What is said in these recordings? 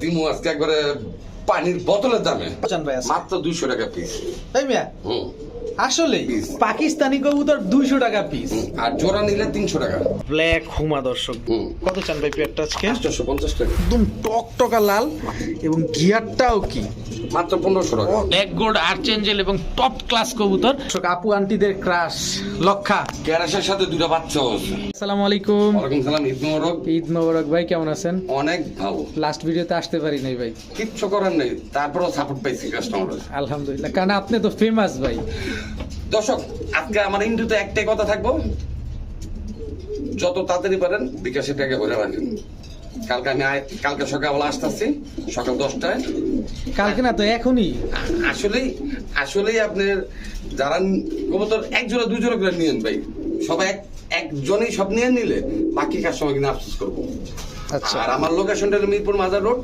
দিমু আজকে একবারে পানির বোতলের দামে। মাত্র দুইশো টাকা পিস তাই মিয়া? হুম। আসলে পাকিস্তানি কবুতর দুইশো টাকা পিস। আর জোড়া নিলে তিনশো টাকা। ব্ল্যাক হুমা দর্শক। কত চান ভাই পেয়ারটা আজকে? আটশোশো পঞ্চাশ টাকা। একদম টকটকা লাল এবং গিয়ারটাও কি? মাত্র পনেরোশো টাকা। ব্ল্যাক গোল্ড আর্চেঞ্জেল এবং টপ ক্লাস কবুতর। আপু আন্টিদের ক্রাশ লক্ষা। ক্যারাসের সাথে দুটা বাচ্চা আসসালামু আলাইকুম। ওয়ালাইকুম সালাম ঈদ মোবারক। ঈদ মোবারক ভাই কেমন আছেন? অনেক ভালো। লাস্ট ভিডিওতে আসতে পারি নাই ভাই। কিচ্ছু করার নেই তারপরেও সাপোর্ট পাইছি কাস্টমার আলহামদুলিল্লাহ কারণ আপনি তো ফেমাস ভাই। দর্শক আজকে আমার ইন্টুতে একটাই কথা থাকব। যত তাড়াতাড়ি পারেন বিকাশে টাকা ভরে রাখেন। কালকে আমি কালকে সকালবেলা আসতেছি সকাল দশটায়। কালকে না তো এখনই? আসলেই আসলেই আপনার যারা কবুতর এক জোড়া দুই জোড়া করে নিয়েন ভাই। সবাই এক একজনেই সব নিয়ে নিলে বাকি কাস্টমার কিনে আফসোস করব। আচ্ছা। আর আমার লোকেশনটা হলো মিরপুর মাজার রোড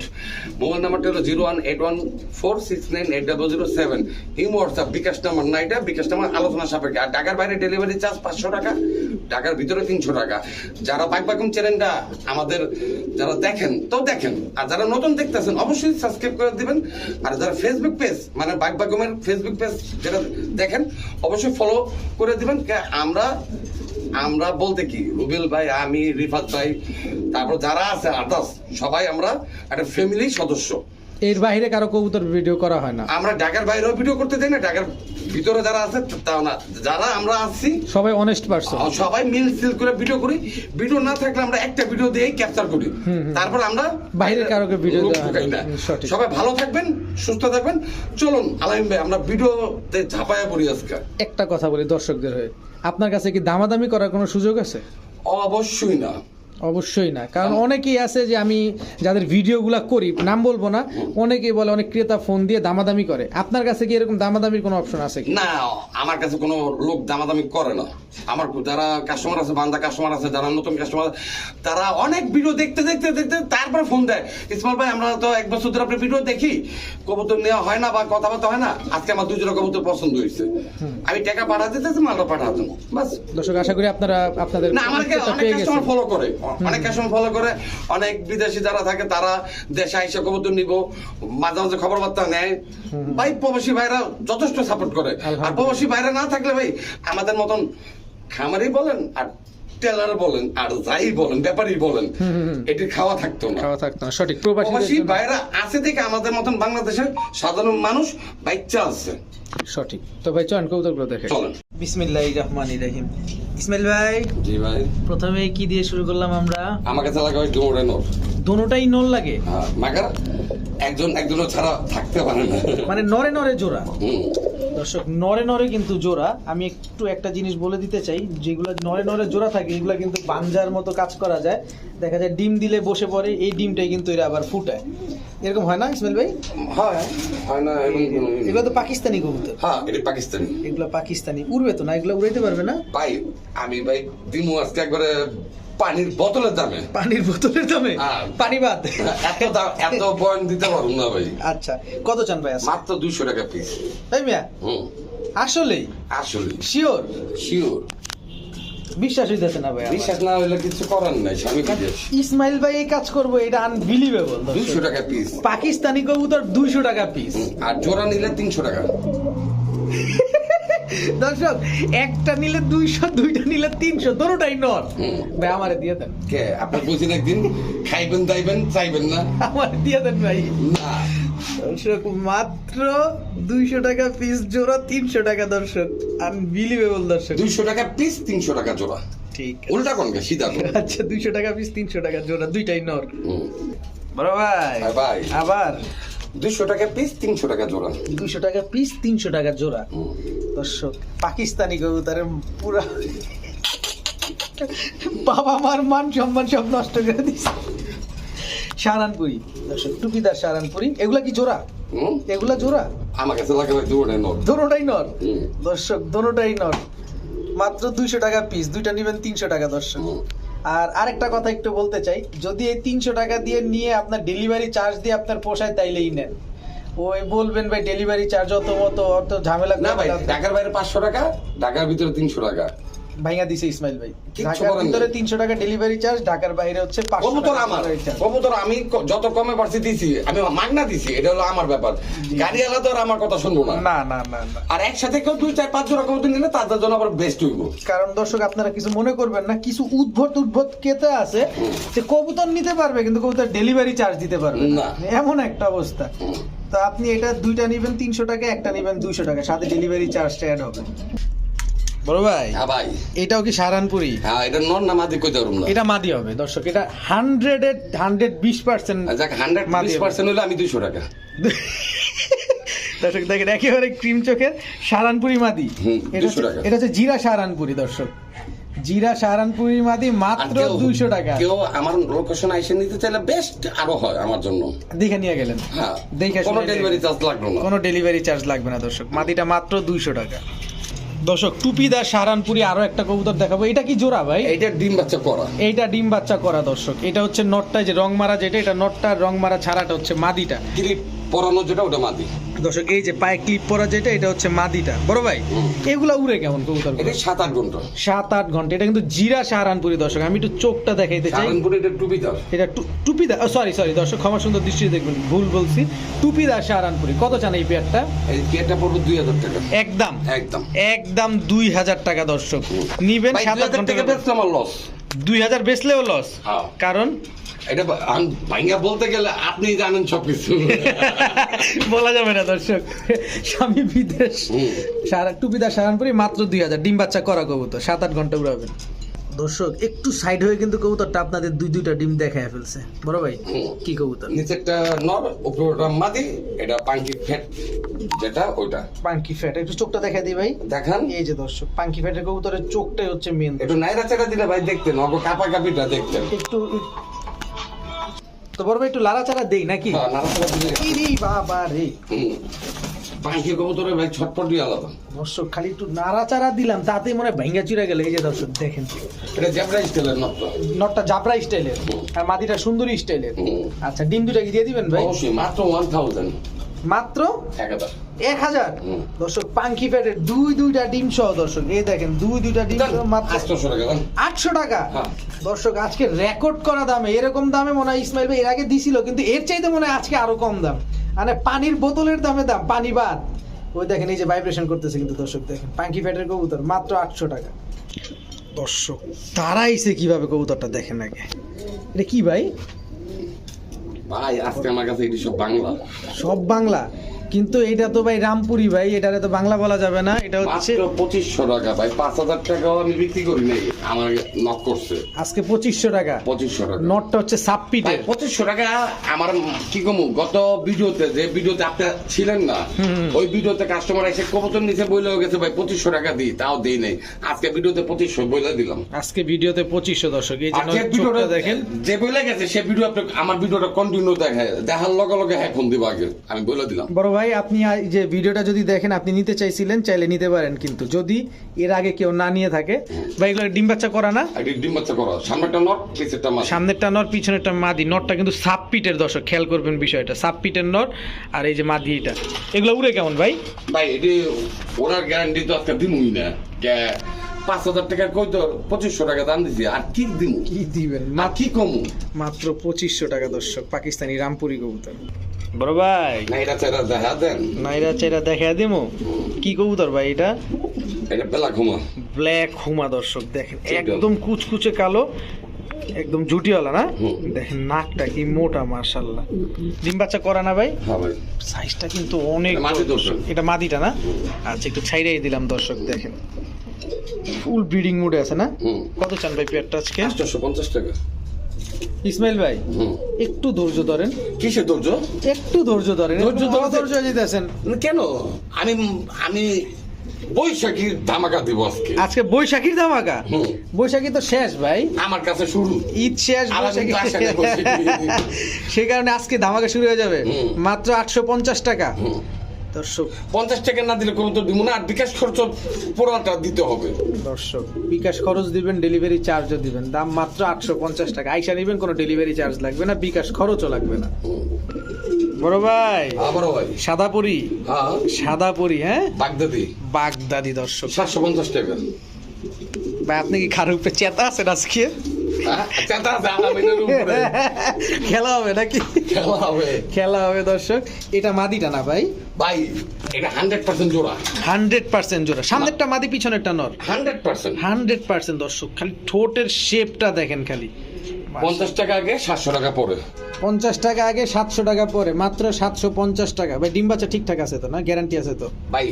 মোবাইল নাম্বারটা হলো zero one eight one four six nine eight double zero seven এই হোয়াটসঅ্যাপ বিকাশ নাম্বার না এটা, বিকাশ নাম্বার আলোচনা সাপেক্ষে। আর ঢাকার বাইরে ডেলিভারি চার্জ পাঁচশো টাকা, ঢাকার ভিতরে তিনশো টাকা। যারা বাইক বাকুম চ্যানেলটা আমাদের যারা দেখেন, তো দেখেন। আর যারা নতুন দেখতেছেন, অবশ্যই সাবস্ক্রাইব করে দিবেন। আর যারা ফেসবুক পেজ মানে বাইক বাকুমের ফেসবুক পেজ যেটা দেখেন, অবশ্যই ফলো করে দিবেন। আমরা আমরা বলতে কি রুবেল ভাই আমি রিফাত ভাই তারপর যারা আছে আদার্স সবাই আমরা একটা ফ্যামিলি সদস্য। এর বাইরে কারও কবুতর ভিডিও করা হয় না। আমরা ঢাকার বাইরেও ভিডিও করতে দেই না ঢাকার ভিতরে যারা আছে তাও না। যারা আমরা আছি সবাই অনেস্ট পারসন সবাই মিল সিল করে ভিডিও করি। ভিডিও না থাকলে আমরা একটা ভিডিও দিয়েই ক্যাপচার করি। তারপর আমরা বাইরের কারোকে হয় না। না। সবাই ভালো থাকবেন সুস্থ থাকবেন। চলুন আলাইম ভাই আমরা ভিডিওতে ঝাঁপায়া পড়ি আজকে। একটা কথা বলি দর্শকদের হয়ে। আপনার কাছে কি দামাদামি করার কোনো সুযোগ আছে? অবশ্যই না। অবশ্যই না। কারণ অনেকেই আছে যে আমি যাদের ভিডিওগুলো করি নাম বলব না অনেকেই বলে অনেক ক্রেতা ফোন দিয়ে দামাদামি করে। আপনার কাছে কি এরকম দামাদামির কোনো অপশন আছে কি না আমার কাছে কোনো লোক দামাদামি করে না। আমার যারা কাস্টমার আছে বান্দা কাস্টমার আছে যারা নতুন কাস্টমার তারা অনেক ভিডিও দেখতে দেখতে দেখতে তারপরে ফোন দেয়। ইসমাল ভাই আমরা তো এক বছর ধরে আপনার ভিডিও দেখি কবুতর নেওয়া হয় না বা কথাবার্তা হয় না আজকে আমার দুজনের কবুতর পছন্দ হয়েছে। আমি টাকা পাঠাতে মালটা পাঠা দেবো বাস। দর্শক আশা করি আপনারা আপনাদের না আমাকে অনেক কাস্টমার ফলো করে অনেক কাস্টমার ফলো করে অনেক বিদেশি যারা থাকে তারা দেশে আইসে কবুতর নিব। মাঝে মাঝে খবর বার্তা নেয় ভাই প্রবাসী ভাইরা যথেষ্ট সাপোর্ট করে। আর প্রবাসী ভাইরা না থাকলে ভাই আমাদের মতন খামারি বলেন আর টেলার বলেন আর যাই বলেন ব্যাপারী বলেন। এটির খাওয়া থাকতো না। খাওয়া থাকতো না সঠিক। প্রবাসী ভাইরা আছে দেখে আমাদের মতন বাংলাদেশের সাধারণ মানুষ বাচ্চা আছে। সঠিক। তো ভাই চয়ন দেখে। চলেন। বিসমিল্লাহ রহমান রহিম। ইসমাইল ভাই জি ভাই। প্রথমে কি দিয়ে শুরু করলাম আমরা? আমার কাছে লাগে নোট দোনোটাই নল লাগে? হ্যাঁ, মাগার একজন একজনের ছাড়া থাকতে পারে না। মানে নরে নরে জোড়া? হুম। দর্শক নরে নরে কিন্তু জোড়া। আমি একটু একটা জিনিস বলে দিতে চাই যেগুলো নরে নরে জোড়া থাকে এগুলো কিন্তু বাঞ্জার মতো কাজ করা যায়। দেখা যায় ডিম দিলে বসে পড়ে এই ডিমটাই কিন্তু এরা আবার ফুটায়। এরকম হয় না ইসমাইল ভাই? হয় হয় না এবং এগুলো তো পাকিস্তানি কবুতর। হ্যাঁ এটি পাকিস্তানি। এগুলো পাকিস্তানি। উড়বে তো না এগুলো উড়াইতে পারবে না? ভাই আমি ভাই দিমু আজকে একবারে পানির বোতলের দামে। পানির বোতলের দামে? হ্যাঁ। পানি বাদ? এত দাম এত পয়েন্ট দিতে পারব না ভাই। আচ্ছা কত চান ভাই মাত্র দুইশো টাকা পিস তাই মিয়া? হুম। আসলেই? আসলে শিওর শিওর বিশ্বাস হইতেছে না ভাই বিশ্বাস না হলে কিছু করার নাই বিদেশ ইসমাইল ভাই এই কাজ করব এটা আনবিলিভেবল দুইশো টাকা পিস পাকিস্তানি কবুতর দুইশো টাকা পিস আর জোড়া নিলে তিনশো টাকা। দর্শক একটা নিলে দুইশো দুইটা নিলে তিনশো দোনোটাই নর ভাই আমারে দিয়ে দেন। কে? আপনি বুঝছেন একদিন খাইবেন দাইবেন চাইবেন না? আমারে দিয়ে দেন ভাই। না। দর্শক মাত্র দুইশো টাকা পিস জোড়া তিনশো টাকা দর্শক। আনবিলিভেবল দর্শক। দুইশো টাকা পিস তিনশো টাকা জোড়া। ঠিক উল্টা কোন সিধা আচ্ছা দুইশো টাকা পিস তিনশো টাকা জোড়া দুইটাই নর বড় ভাই ভাই আবার। দুইশো টাকা পিস তিনশো টাকা জোড়া। দুইশো টাকা পিস তিনশো টাকা জোড়া। দর্শক পাকিস্তানি কবুতরের পুরা বাবা মার মান সম্মান সব নষ্ট করে সারানপুরি দর্শক টুপিদার সারানপুরি। এগুলা কি জোড়া? এগুলা জোড়া? আমার কাছে লাগে দৌড়ে নর। দর্শক দোনোটাই নর। মাত্র দুইশো টাকা পিস দুইটা নিবেন তিনশো টাকা দর্শক। আর আরেকটা কথা একটু বলতে চাই যদি এই তিনশো টাকা দিয়ে নিয়ে আপনার ডেলিভারি চার্জ দিয়ে আপনার পোষায় তাইলেই নেন। ওই বলবেন ভাই ডেলিভারি চার্জ অত মতো অত ঝামেলা না ভাই ঢাকার বাইরে পাঁচশো টাকা ঢাকার ভিতরে তিনশো টাকা। ভাইয়া দিছে ইসমাইল ভাই। ঢাকার ভিতরে তিনশো টাকা ডেলিভারি চার্জ ঢাকার বাইরে হচ্ছে কবুতর আমার কবুতর আমি যত কমে পারছি দিছি। আমি মাগনা দিছি এটা হলো আমার ব্যাপার। গাড়ি আলাদা আর আমার কথা শুনব না। না না না না। আর একসাথে কেউ দুই চার পাঁচ জোড়া কবুতর নিলে তাদের জন্য আবার বেস্ট হইব। কারণ দর্শক আপনারা কিছু মনে করবেন না কিছু উদ্ভট উদ্ভট কেতে আছে যে কবুতর নিতে পারবে কিন্তু কবুতর ডেলিভারি চার্জ দিতে পারবে না। এমন একটা অবস্থা। তো আপনি এটা দুইটা নেবেন তিনশো টাকা একটা নেবেন দুইশো টাকা সাথে ডেলিভারি চার্জটা অ্যাড হবে। বড় ভাই হ্যাঁ ভাই। এটাও কি হ্যাঁ এটা না মাদি কই ধরুন না। এটা মাদি হবে দর্শক এটা হান্ড্রেড হান্ড্রেড বিশ পার্সেন্ট যাক হান্ড্রেড বিশ পার্সেন্ট হলে আমি দুইশো টাকা। দর্শক দেখেন একেবারে ক্রিম চোখের মাদি। এটা হচ্ছে- জিরা সারানপুরি দর্শক। জিরা মাদি মাত্র দুইশো টাকা। কেউ আমার লোকেশন আইসে নিতে চাইলে বেস্ট আরও হয় আমার জন্য। দেখে নিয়ে গেলেন। হ্যাঁ দেখে কোনো ডেলিভারি চার্জ লাগল না। কোনো ডেলিভারি চার্জ লাগবে না দর্শক। মাদিটা মাত্র দুইশো টাকা। দর্শক টুপি টুপিদার সারানপুরি আরও একটা কবুতর দেখাবো। এটা কি জোড়া ভাই? এটা ডিম বাচ্চা করা। এইটা ডিম বাচ্চা করা দর্শক। এটা হচ্ছে নটটা যে রং মারা যেটা এটা নটটা রং মারা ছাড়াটা হচ্ছে মাদিটা। ক্লিপ পরানো যেটা ওটা মাদি। দর্শক এই যে পায়ে ক্লিপ পরা যেটা এটা হচ্ছে মাদিটা। বড় ভাই। এগুলা উড়ে কেমন কবুতর এটা সাত আট ঘণ্টা। সাত আট ঘণ্টা এটা কিন্তু জিরা সাহারানপুরি দর্শক আমি একটু চোখটা দেখাইতে চাই। সারানপুরে এটা টুপি দাও এটা টু- টুপিদা সরি সরি দর্শক ক্ষমা সুন্দর দৃষ্টি দেখবেন ভুল বলছি। টুপিদা সাহারানপুরি কত চান এই পেয়ারটা? এই পেয়ারটা পড়বে দুই হাজার টাকা। একদম। একদম। একদম দুই হাজার টাকা দর্শক। নিবেন সাত আট হাজার ঘণ্টা টাকা বেচলে আমার লস দুই হাজার বেচলেও লস হ্যাঁ। কারণ এটা ভাইঙ্গা বলতে গেলে আপনি জানেন সবকিছু। বলা যাবে না দর্শক। স্বামী বিদেশ। সারা টুপিদা সারানপুরি মাত্র দুই হাজার। ডিম বাচ্চা করা কবুতর সাত আট ঘণ্টা উড়াবেন দর্শক একটু সাইড হয়ে কিন্তু কবুতরটা আপনাদের দুই দুইটা ডিম দেখায় ফেলছে। বড় ভাই। কি কবুতর? নিচেরটা নর উপরটা মাদি এটা পাঙ্কি ফ্যাট যেটা ওইটা। পাঙ্কি ফ্যাট একটু চোখটা দেখা দিই ভাই। দেখান। এই যে দর্শক পাঙ্কি ফ্যাটের কবুতরের চোখটাই হচ্ছে মেন একটু নাইরা চারা দিলে ভাই দেখতেন অগ কাপা কাপিটা দেখতেন। একটু তো বড় ভাই একটু লাড়াচাড়া দেই নাকি? হ্যাঁ, ইরি বাবা রে? হুম। কবুতরের ভাই ছটপটি আলাদা। দর্শক খালি একটু নাড়াচাড়া দিলাম তাতেই মনে হয় ভেঙ্গা চুরা গেল। এই যে দর্শক দেখেন। এটা জ্যাবরা স্টাইলের নটটা। নটটা জাবরা স্টাইলের আর মাদিটা সুন্দরী স্টাইলের। আচ্ছা ডিম দুটা কি দিয়ে দিবেন ভাই? অবশ্যই মাত্র ওয়ান থাউজেন্ড মাত্র? এক হাজার। এক হাজার। দর্শক পাঙ্কি দুই দুইটা ডিম সহ দর্শক এই দেখেন দুই দুইটা ডিম মাত্র আটশো টাকা হ্যাঁ। দর্শক আজকে রেকর্ড করা দামে এরকম দামে মনে হয় ইসমাইল ভাই এর আগে দিছিল কিন্তু এর চাইতে মনে হয় আজকে আরও কম দাম। মানে পানির বোতলের দামে দাম পানি বাদ। ওই দেখেন এই যে ভাইব্রেশন করতেছে কিন্তু দর্শক দেখেন পাঙ্কি ফ্যাটের কবুতর মাত্র আটশো টাকা। দর্শক তারাইছে কীভাবে কবুতরটা দেখেন আগে? এটা কি ভাই? ভাই আজকে আমার কাছে এটি সব বাংলা। সব বাংলা? কিন্তু এটা তো ভাই রামপুরি ভাই এটারে তো বাংলা বলা যাবে না এটা হচ্ছে পঁচিশশো টাকা ভাই পাঁচ হাজার টাকাও আমি বিক্রি করি নাই আমার নক করছে। আজকে পঁচিশশো টাকা। পঁচিশশো টাকা। নটটা হচ্ছে ভাই সাপ্পিটের পঁচিশশো টাকা আমার কি কমু গত ভিডিওতে যে ভিডিওতে আপনি ছিলেন না ওই ভিডিওতে কাস্টমার এসে কবুতর নিচে বইলেও গেছে ভাই পঁচিশশো টাকা দিই তাও দিই নাই। আজকে ভিডিওতে পঁচিশশো বইলে দিলাম। আজকে ভিডিওতে পঁচিশশো দর্শক এই যে আর ভিডিওটা দেখেন। যে বইলে গেছে সে ভিডিও আপনি আমার ভিডিওটা কন্টিনিউ দেখায় দেখার লগে লগে হ্যাঁ ফোন দিব আগে আমি বলে দিলাম। বড় ভাই আপনি এই যে ভিডিওটা যদি দেখেন আপনি নিতে চাইছিলেন চাইলে নিতে পারেন কিন্তু। যদি এর আগে কেউ না নিয়ে থাকে বা এগুলো ডিম বাচ্চা করা না? ডিম বাচ্চা করা। সামনেটা নট পিছেরটা মাছ সামনেরটা নর পিছনেরটা মাদি। নরটা কিন্তু সাপপিটের দর্শক খেয়াল করবেন বিষয়টা। সাপপিটের নর আর এই যে মাদি এটা। এগুলো উড়ে কেমন ভাই? ভাই এটি ওনার গ্যারান্টি তো আজকে দিমুই না। কে পাঁচ হাজার টাকা কই তো পঁচিশশো টাকা দাম দিছি। আর কি দিমু? কি দিবেন? আর কি কমু? মাত্র পঁচিশশো টাকা দর্শক পাকিস্তানি রামপুরি কবুতর। বড় ভাই। না এটা চাইরা দেখা দেন। নাইরা চাইরা দেখা দিমু? কি কবুতর ভাই এটা? এটা বেলা ঘুমা ব্ল্যাক হুমা দর্শক দেখেন একদম কুচকুচে কালো একদম জুটিওয়ালা না? দেখেন নাকটা কি মোটা মার্শাল্লাহ ডিম বাচ্চা করা না ভাই? হ্যাঁ সাইজটা কিন্তু অনেক। এটা মাদিটা না? আচ্ছা একটু ছাইড়াই দিলাম দর্শক দেখেন। ফুল ব্রিডিং মুডে আছে না? কত চান ভাই পেয়ারটা আজকে? আটশোশো পঞ্চাশ টাকা। ইসমাইল ভাই একটু ধৈর্য ধরেন। কিসে ধৈর্য? একটু ধৈর্য ধরেন ধৈর্য ধৈর্য ধরতে- ধৈর্য যেতেছেন কেন? আমি আমি বৈশাখীর ধামাকা দিব আজকে। আজকে বৈশাখীর ধামাকা? বৈশাখী তো শেষ ভাই। আমার কাছে শুরু। ঈদ শেষ বৈশাখী। সেই কারণে আজকে ধামাকা শুরু হয়ে যাবে। মাত্র আটশো পঞ্চাশ টাকা। দর্শক। পঞ্চাশ টাকা না দিলে কোনো তো দিব না আর বিকাশ খরচ পুরোটা দিতে হবে। দর্শক বিকাশ খরচ দিবেন ডেলিভারি চার্জও দিবেন। দাম মাত্র আটশো পঞ্চাশ টাকা। আইসা নিবেন কোনো ডেলিভারি চার্জ লাগবে না বিকাশ খরচও লাগবে না। বড় ভাই আবারও ভাই। সাদাপুরি? হ্যাঁ। সাদাপুরি হ্যাঁ? বাগদাদি। বাগদাদি দর্শক। সাতশো পঞ্চাশ টাকা। ভাই আপনি কি খার উপরে চেতা আছেন আজকে? খেলা হবে নাকি খেলা হবে। খেলা হবে দর্শক এটা মাদিটা না ভাই ভাই এটা হান্ড্রেড পার্সেন্ট জোড়া, হান্ড্রেড পার্সেন্ট জোড়া। সামনেরটা মাদি পিছনেরটা নর হান্ড্রেড পার্সেন্ট হান্ড্রেড পার্সেন্ট দর্শক। খালি ঠোঁটের শেপটা দেখেন খালি। পঞ্চাশ টাকা আগে সাতশো টাকা পরে পঞ্চাশ টাকা আগে সাতশো টাকা পরে মাত্র সাতশো পঞ্চাশ টাকা ভাই ডিম ঠিকঠাক আছে তো না? গ্যারান্টি আছে তো? ভাই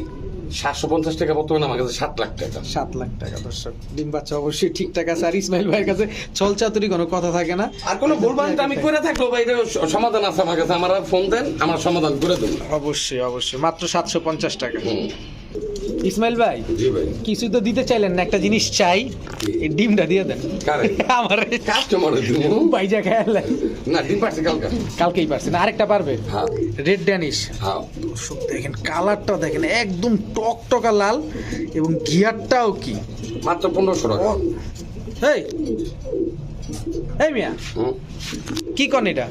সাতশো পঞ্চাশ টাকা বর্তমানে আমার কাছে সাত লাখ টাকা। সাত লাখ টাকা দর্শক। ডিম বাচ্চা অবশ্যই ঠিকঠাক আছে। আর ইসমাইল ভাইয়ের কাছে ছল চাতুরি কোনো কথা থাকে না। আর কোনো ভুলভাল আমি করে থাকল ভাই সমাধান আছে আমার কাছে। আমার ফোন দেন আমার সমাধান করে দেবো। অবশ্যই অবশ্যই। মাত্র সাতশো পঞ্চাশ টাকা। ইসমাইল ভাই ভাই। কিছু তো দিতে চাইলেন না একটা জিনিস চাই এই ডিমটা দিয়ে দেন? আমার কাস্টমার বাইজা খেয়ালেন না ডিম পারছে কালকে। কালকেই পারছেন আরেকটা পারবে। হ্যাঁ। রেড ড্যানিশ হ্যাঁ। দর্শক দেখেন কালারটা দেখেন একদম টকটকা লাল এবং গিয়ারটাও কি? মাত্র পনেরোশো টাকা। এই এই মিয়া। কি কন এটা?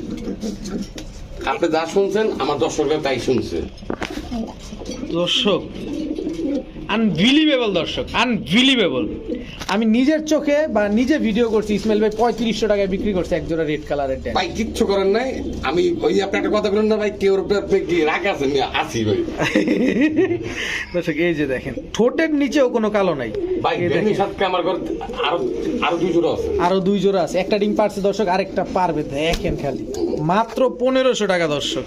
আপনি যা শুনছেন আমার দর্শকরা তাই শুনছে। দর্শক আনবিলিভেবল দর্শক আনবিলিভেবল আমি নিজের চোখে বা নিজে ভিডিও করছি ইসমাইল ভাই পঁয়ত্রিশশো টাকায় বিক্রি করছে এক জোড়া রেড কালারের ড্যান ভাই কিচ্ছু করেন নাই। আমি ওই আপনি একটা কথা বলেন না ভাই কেউ কি রাগ আছেন না? আছি ভাই। দর্শক এই যে দেখেন ঠোঁটের নিচেও কোনো কালো নাই। ভাই দেখেন। সাথে আমার ঘর আরও আরও দুই জোড়া আছে। আরও দুই জোড়া আছে। একটা ডিম পারছে দর্শক আরেকটা পারবে। দেখেন খালি। মাত্র পনেরোশো টাকা দর্শক।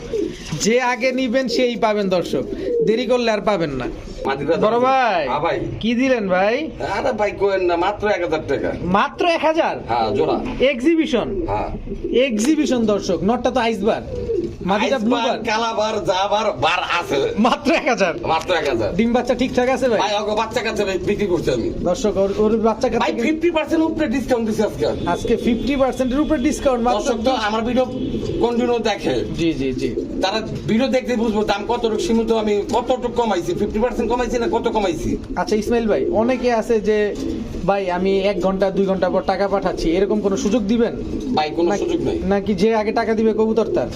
যে আগে নিবেন সেই পাবেন দর্শক। দেরি করলে আর পাবেন না। বড় ভাই হ্যাঁ ভাই। কি দিলেন ভাই? আরে ভাই কোয়েন না মাত্র এক হাজার টাকা। মাত্র এক হাজার? হ্যাঁ জোড়া। এক্সিবিশন হ্যাঁ। এক্সিবিশন দর্শক নটটা তো আইসবার মাটিটা ব্লু বার। কালাবার যাবার বার আছে। মাত্র এক হাজার। মাত্র এক হাজার। ডিম বাচ্চা ঠিকঠাক আছে ভাই? ভাই ওকে বাচ্চা কাছে বিক্রি করছি আমি। দর্শক ওর ওর বাচ্চা ভাই কাছে ফিফটি পার্সেন্ট উপরে ডিসকাউন্ট দিচ্ছে আজকে আজকে ফিফটি পার্সেন্টের উপরে ডিসকাউন্ট মাত্র দর্শক তো আমার ভিডিও কন্টিনিউ দেখে। জি জি জি। তারা ভিডিও দেখতে বুঝব দাম কতটুকু সীমিত আমি কতটুকু কমাইছি? ফিফটি পার্সেন্ট কমাইছি না কত কমাইছি? আচ্ছা ইসমাইল ভাই অনেকে আছে যে ভাই আমি এক ঘণ্টা দুই ঘণ্টা পর টাকা পাঠাচ্ছি। এরকম কোনো সুযোগ দিবেন? ভাই কোনো সুযোগ নাই। নাকি যে আগে টাকা দিবে কবুতর তার?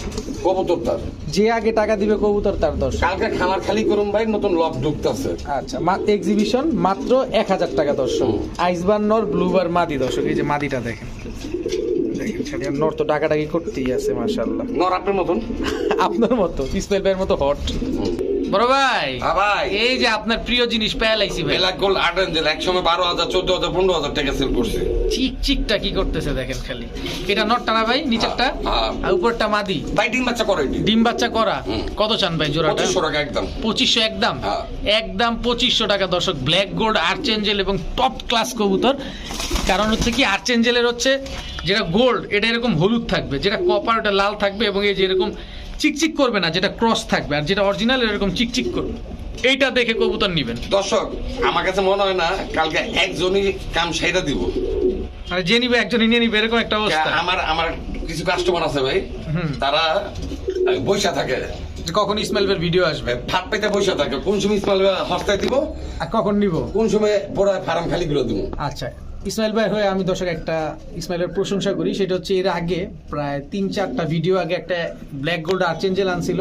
কবুতর তার। যে আগে টাকা দিবে কবুতর তার দর্শক কালকে খামার খালি করুন ভাই নতুন লক ঢুকতেছে। আচ্ছা এক্সিবিশন মাত্র এক হাজার টাকা দর্শক। আইসবার নর ব্লুবার মাদি দর্শক এই যে মাদিটা দেখেন। নর তো ডাকাডাকি করতেই আছে মাশাল্লাহ নর আপনার মতন? আপনার মতো ইসমাইল ভাইয়ের মতো হট বড় ভাই ভাই। এই যে আপনার প্রিয় জিনিস পেয়ে ভাই। বেলা গোল আট এঞ্জেল একসময় বারো হাজার চোদ্দ হাজার পনেরো হাজার টাকা সেল করছে। চিক চিকটা কি করতেছে দেখেন খালি। এটা নটটা না ভাই নিচেরটা। আর উপরটা মাদি। ভাই ডিম বাচ্চা করে ডিম বাচ্চা করা। কত চান ভাই জোড়াটা? পঁচিশশো টাকা একদম। পঁচিশশো একদম? হ্যাঁ। একদম পঁচিশশো টাকা দর্শক ব্ল্যাক গোল্ড আর্চেঞ্জেল এবং টপ ক্লাস কবুতর। কারণ হচ্ছে কি আর্চেঞ্জেলের হচ্ছে যেটা গোল্ড এটা এরকম হলুদ থাকবে যেটা কপার ওটা লাল থাকবে এবং এই যে এরকম চিকচিক করবে না যেটা ক্রস থাকবে আর যেটা অরিজিনাল এরকম চিকচিক করবে। এইটা দেখে কবুতর নিবেন। দর্শক আমার কাছে মনে হয় না কালকে একজনই কাম সাইডা দিব। মানে যে নিবে একজনই নিয়ে নিবে এরকম একটা অবস্থা। আমার আমার কিছু কাস্টমার আছে ভাই। তারা বৈশা থাকে। কখন ইসমাইলের ভিডিও আসবে? ভাত পেতে বৈশা থাকে। কোন সময় ইসমাইল হস্তায় দিব? আর কখন নিব? কোন সময় পুরো ফার্ম খালি গুলো দিব। আচ্ছা। ইসমাইল ভাই হয়ে আমি দর্শক একটা ইসমাইলের প্রশংসা করি। সেটা হচ্ছে এর আগে প্রায় তিন চারটা ভিডিও আগে একটা ব্ল্যাক গোল্ড আর্চেঞ্জেল আনছিল।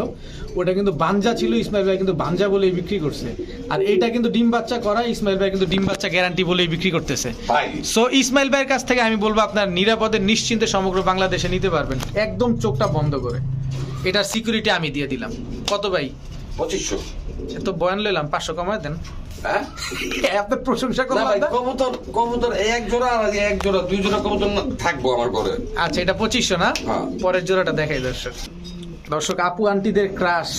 ওটা কিন্তু বাঞ্জা ছিল ইসমাইল ভাই কিন্তু বাঞ্জা বলেই বিক্রি করছে। আর এইটা কিন্তু ডিম বাচ্চা করা ইসমাইল ভাই কিন্তু ডিম বাচ্চা গ্যারান্টি বলেই বিক্রি করতেছে। সো ইসমাইল ভাইয়ের কাছ থেকে আমি বলব আপনার নিরাপদে নিশ্চিন্তে সমগ্র বাংলাদেশে নিতে পারবেন। একদম চোখটা বন্ধ করে। এটার সিকিউরিটি আমি দিয়ে দিলাম। কত ভাই? পঁচিশশো। এত বয়ান লইলাম পাঁচশো কমায় দেন। হ্যাঁ? আপনার প্রশংসা না ভাই করলাম কবুতর কবুতর এক জোড়া আর এক জোড়া দুই জোড়া কবুতর থাকব আমার ঘরে। আচ্ছা এটা পঁচিশশো না? হ্যাঁ। পরের জোড়াটা দেখাই দর্শক। দর্শক আপু আন্টিদের ক্রাশ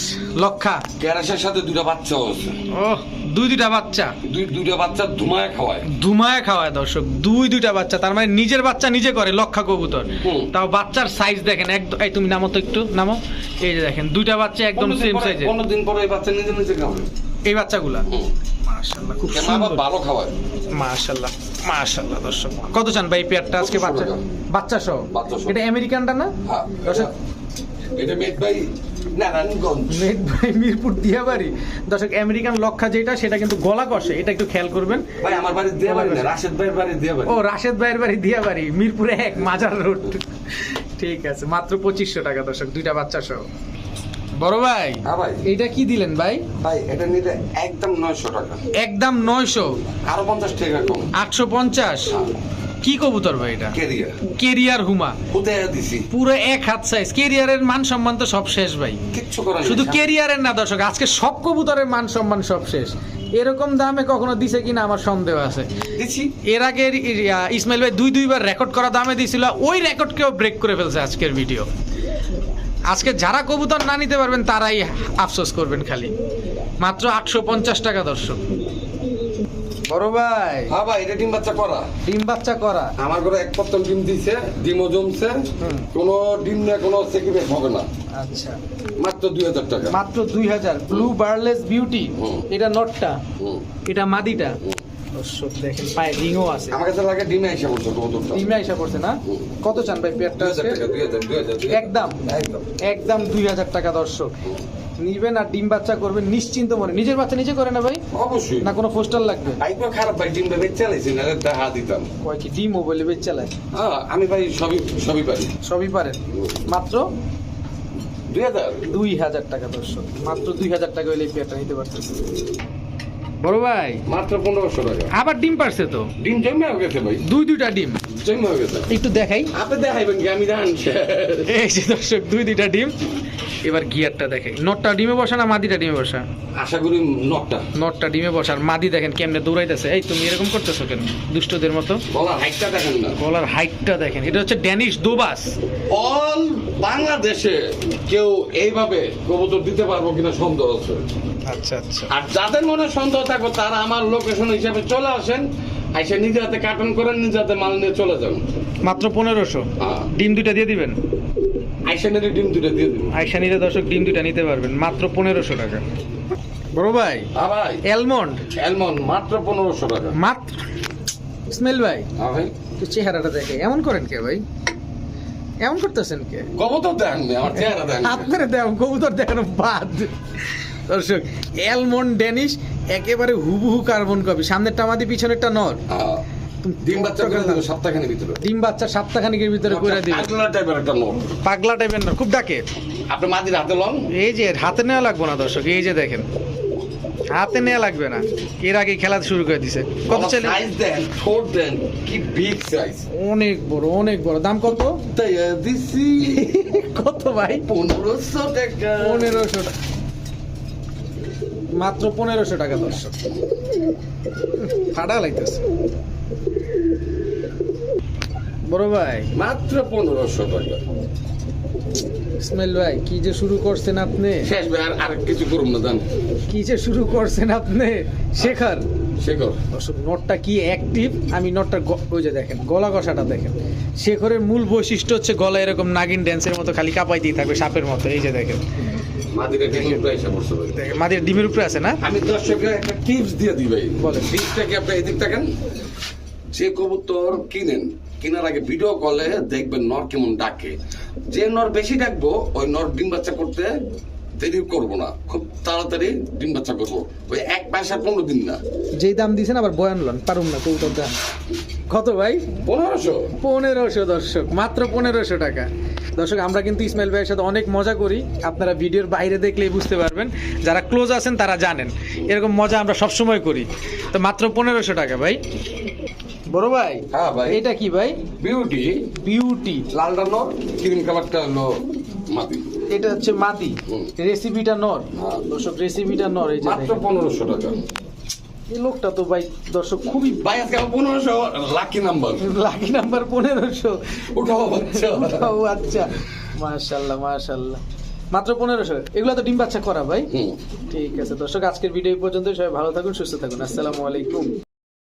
লক্ষা। গ্যারাসের সাথে দুটা বাচ্চা আছে ও দুই দুইটা বাচ্চা। দুই দুইটা বাচ্চা ধুমায় খাওয়ায়। ধুমায় খাওয়ায় দর্শক দুই দুইটা বাচ্চা। তার মানে নিজের বাচ্চা নিজে করে লক্ষা কবুতর। তাও বাচ্চার সাইজ দেখেন একদম এই তুমি নামো তো একটু নামো। এই যে দেখেন দুইটা বাচ্চা একদম সেম সাইজে দিন পরে এই বাচ্চা নিজে নিজে খাবে। এই বাচ্চাগুলা। মাশাআল্লাহ খুব সুন্দর। ভালো খাওয়ায়? মাশাআল্লাহ মাশাআল্লাহ দর্শক। কত চান ভাই পেয়ারটা আজকে বাচ্চা বাচ্চা? সহ বাচ্চা সহ। এটা আমেরিকানটা না? হ্যাঁ। দর্শক এটা মেট নারায়ণগঞ্জ মেট মিরপুর দিয়াবাড়ি। দর্শক আমেরিকান লক্ষা যেটা সেটা কিন্তু গলা কষে। এটা একটু খেয়াল করবেন। ভাই আমার বাড়ি দিয়ে না রাশেদ ভাইয়ের বাড়ি দিয়ে ও রাশেদ ভাইয়ের বাড়ি দিয়াবাড়ি মিরপুরে এক মাজার রোড। ঠিক আছে মাত্র পঁচিশশো টাকা দর্শক দুইটা বাচ্চা সহ। বড় ভাই হ্যাঁ ভাই। এইটা কি দিলেন ভাই? ভাই এটা নিলে একদম নয়শো টাকা। একদম নয়শো। আরও পঞ্চাশ টাকা কম। আটশো পঞ্চাশ। কি কবুতর ভাই এটা? কেরিয়া কেরিয়ার হুমা দিছি? পুরো এক হাত সাইজ কেরিয়ারের মান সম্মান তো সব শেষ ভাই। কিচ্ছু করার শুধু কেরিয়ারের না দর্শক আজকে সব কবুতরের মান সম্মান সব শেষ। এরকম দামে কখনো দিছে কিনা আমার সন্দেহ আছে। দিছি। এর আগে ইসমাইল ভাই দুই দুইবার রেকর্ড করা দামে দিছিল ওই রেকর্ডকেও ব্রেক করে ফেলছে আজকের ভিডিও আজকে যারা কবুতর না নিতে পারবেন তারাই আফসোস করবেন খালি। মাত্র আটশো পঞ্চাশ টাকা দর্শক। বড় ভাই। হ্যাঁ ভাই এটা ডিম বাচ্চা করা। ডিম বাচ্চা করা। আমার ঘরে এক পত্তন ডিম দিছে ডিমও জমছে। কোনো ডিম না কোনো সেক্রিফাইস হবে না। আচ্ছা। মাত্র দুই হাজার টাকা। মাত্র দুই হাজার। ব্লু বার্লেস বিউটি এটা নটটা। এটা মাদিটা। দেখেন পায়ে রিংও আছে। আমার কাছে লাগে ডিমে আইসা ডিমে পড়ছে না? কত চান ভাই পেয়ারটা একদম। একদম। দুই হাজার টাকা দর্শক। নিবেন আর ডিম বাচ্চা করবেন নিশ্চিন্ত মনে। নিজের বাচ্চা নিজে করে না ভাই? অবশ্যই। না কোনো পোস্টার লাগবে? ভাইপো খারাপ ভাই ডিমটা বেচ চালাইছি না দেখা দিতাম। কয় কি ডিম মোবাইলে বেচ চালায়? হ্যাঁ আমি ভাই সবই সবই পারি। সবই পারেন। মাত্র? দুই হাজার। দুই হাজার টাকা দর্শক। মাত্র দুই হাজার টাকা হলে এই পেয়ারটা নিতে পারতেছে। বড় ভাই। মাত্র পনেরোশো টাকা। আবার ডিম পারছে তো? ডিম জমে হয়ে গেছে ভাই। দুই দুইটা ডিম। জমে হয়ে গেছে। একটু দেখাই। আপনি দেখাইবেন কি আমি জানি। এই যে দর্শক দুই দুইটা ডিম। এবার গিয়ারটা দেখে। নটটা ডিমে বসা না মাদিটা ডিমে বসা? আশা করি নটটা। নটটা ডিমে বসা। আর মাদি দেখেন কেমনে দৌড়াইতেছে। এই তুমি এরকম করতেছো কেন? দুষ্টদের মতো? বলার হাইটটা দেখেন না। গলার হাইটটা দেখেন। এটা হচ্ছে ড্যানিশ দোবাস। অল বাংলাদেশে কেউ এইভাবে কবুতর দিতে পারব কিনা সন্দেহ আছে। আচ্ছা আচ্ছা। আর যাদের মনে সন্দেহ থাকবে তারা আমার লোকেশন হিসাবে চলে আসেন। আইসা নিজে হাতে কার্টন করেন নিজে হাতে মাল নিয়ে চলে যান মাত্র পনেরোশো? হ্যাঁ। ডিম দুইটা দিয়ে দিবেন? আইসা নিয়ে ডিম দুটো দিয়ে দিন আয়সা নিলে দর্শক ডিম দুইটা নিতে পারবেন মাত্র পনেরোশো টাকা। বড় ভাই হ্যাঁ ভাই। অ্যালমন্ড অ্যালমন্ড মাত্র পনেরোশো টাকা। মাত্র? স্মেল ভাই হ্যাঁ ভাই। চেহারাটা দেখে এমন করেন কে ভাই? এমন করতেছেন কে? কবুতর দেখেন আমার চেহারা দেখেন না। আপনারা দেখ কবুতর দেখানো বাদ। দর্শক অ্যালমন্ড ড্যানিশ একেবারে হুবহু কার্বন কপি। সামনেরটা আমাদের পিছনেরটা নর হ্যাঁ। ডিম বাচ্চা করে দেবো সপ্তাহখানের ভিতরে। ডিম বাচ্চা সপ্তাহখানিকের ভিতরে করে দিবে। পাগলা টাইপের একটা নোট। পাগলা টাইপের নর খুব ডাকে। আপনি মাদির হাতে লন। এই যে হাতে নেওয়া লাগবে না দর্শক এই যে দেখেন। হাতে নেওয়া লাগবে না। এর আগে খেলা শুরু করে দিছে। কত ছেলে সাইজ দেন ঠোঁট দেন কি বিগ সাইজ অনেক বড় অনেক বড়। দাম কত? তাই দিছি। কত ভাই? পনেরোশো টাকা। পনেরোশো টাকা। মাত্র পনেরোশো টাকা দর্শক। ফাটা লাগতেছে। বড় ভাই। মাত্র পনেরোশো টাকা। ইসমাইল ভাই কি যে শুরু করছেন আপনি? শেষ ভাই আর আর কিছু করুন না জান। কি যে শুরু করছেন আপনি? শেখার। শেখর। নটটা কি অ্যাক্টিভ আমি নটটা ওই যে দেখেন গলা কষাটা দেখেন। শেখরের মূল বৈশিষ্ট্য হচ্ছে গলা এরকম নাগিন ড্যান্সের মতো খালি কাঁপাইতেই থাকবে সাপের মতো এই যে দেখেন। মাদিরে ডিমের উপরে আছে না? আমি দর্শকের একটা টিপস দিয়ে দিই ভাই। বলেন। টিপসটা কি আপনি এদিক থাকেন যে কবুতর কিনেন কেনার আগে ভিডিও কলে দেখবেন নর কেমন ডাকে। যে নর বেশি ডাকবো ওই নর ডিম বাচ্চা করতে দেরি করব না খুব তাড়াতাড়ি ডিম বাচ্চা করব। ওই এক মাস আর পনেরো দিন না। যেই দাম দিয়েছেন আবার বয়ান লন পারুন না কৌটার দাম কত ভাই? পনেরোশো। পনেরোশো দর্শক মাত্র পনেরোশো টাকা। দর্শক আমরা কিন্তু ইসমাইল ভাইয়ের সাথে অনেক মজা করি। আপনারা ভিডিওর বাইরে দেখলেই বুঝতে পারবেন। যারা ক্লোজ আছেন তারা জানেন। এরকম মজা আমরা সবসময় করি। তো মাত্র পনেরোশো টাকা ভাই। বড় ভাই হ্যাঁ ভাই। এটা কি ভাই? বিউটি। বিউটি। লালটা নর ক্রিম কালারটা হলো মাটি এটা হচ্ছে মাদি রেসিপিটা নর। হ্যাঁ। দর্শক। রেসিপিটা নর এই যে মাত্র। পনেরোশো টাকা। এই লোকটা তো ভাই দর্শক খুবই ভাই আজকে পনেরোশো লাকি নাম্বার লাকি নাম্বার পনেরোশো। উঠাও বাচ্চা ও আচ্ছা। মাশাল্লাহ মাশাল্লাহ মাত্র পনেরোশো। এগুলো তো ডিম বাচ্চা করা ভাই। ঠিক আছে দর্শক আজকের ভিডিও পর্যন্ত সবাই ভালো থাকুন সুস্থ থাকুন। আসসালামু আলাইকুম।